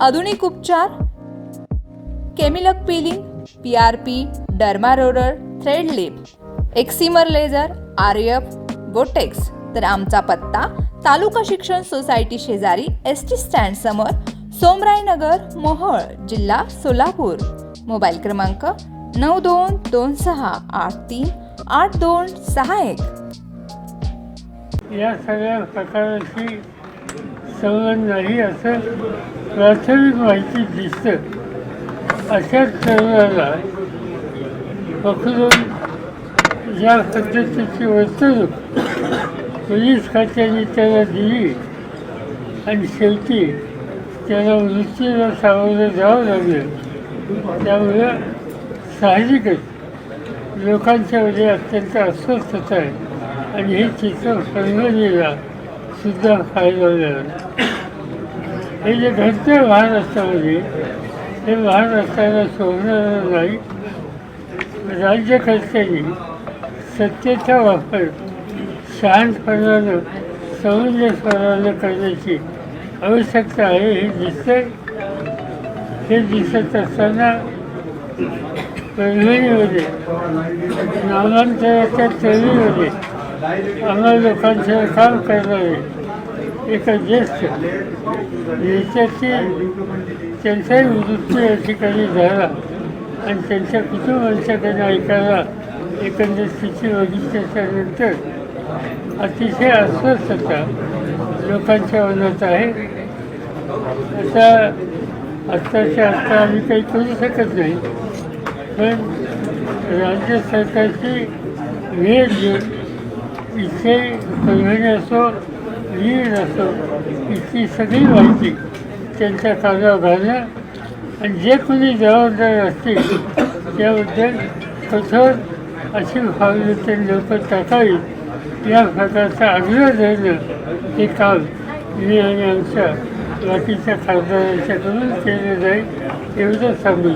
आधुनिक उपचार केमिलक peeling P R P derma roller thread lip excimer laser R F Botox तर आमचा पत्ता तालुका शिक्षण सोसायटी शेजारी एस टी स्टँड समोर सोमरायनगर मोहोळ जिल्हा सोलापूर. मोबाईल क्रमांक नऊ दोन दोन सहा आठ तीन आठ दोन सहा एक. या सगळ्या प्रकाराची संबंध नाही असं प्राथमिक माहिती दिसतं. अशाच तरुणाला पकडून ज्या पद्धतीची वर्तणूक पोलीस खात्याने त्याला दिली आणि शेवटी त्याला मृत्यूला सामोरं जावं लागलं. त्यामुळं साहजिकच लोकांच्या मध्ये अत्यंत अस्वस्थता आहे. आणि हे चित्र फरवणीला सुद्धा फायदा मिळाला हे जे घडतं महाराष्ट्रामध्ये हे महाराष्ट्राला सोडणारं नाही राज्यकर्त्यांनी सत्तेचा वापर शहाणपणानं सौंदर्यपणानं करण्याची आवश्यकता आहे हे दिसतंय. हे दिसत असताना परभणीमध्ये नामांतराच्या चळवळीमध्ये आम्हाला लोकांचं काम करणारे एक ज्येष्ठ नेत्याची त्यांचाही वृत्ती या ठिकाणी झाला आणि त्यांच्या कुटुंबांच्याकडे ऐकायला एकंदर स्थिती बघितल्याच्या नंतर अतिशय अस्वस्थता लोकांच्या मनात आहे. आता आत्ताच्या आत्ता आम्ही काही करू शकत नाही. पण राज्य सरकारची वेळ घेऊन इथे परभणी असो वीर असो इथली सगळी माहिती त्यांच्या कानावर घालणं आणि जे कोणी जबाबदार असतील त्याबद्दल कठोर अशी भावना ते लोक टाकावी या प्रकारचा आग्रह धरणं हे काम मी आणि आमच्या बाकीच्या खासदारांच्याकडून केलं जाईल एवढं सांगू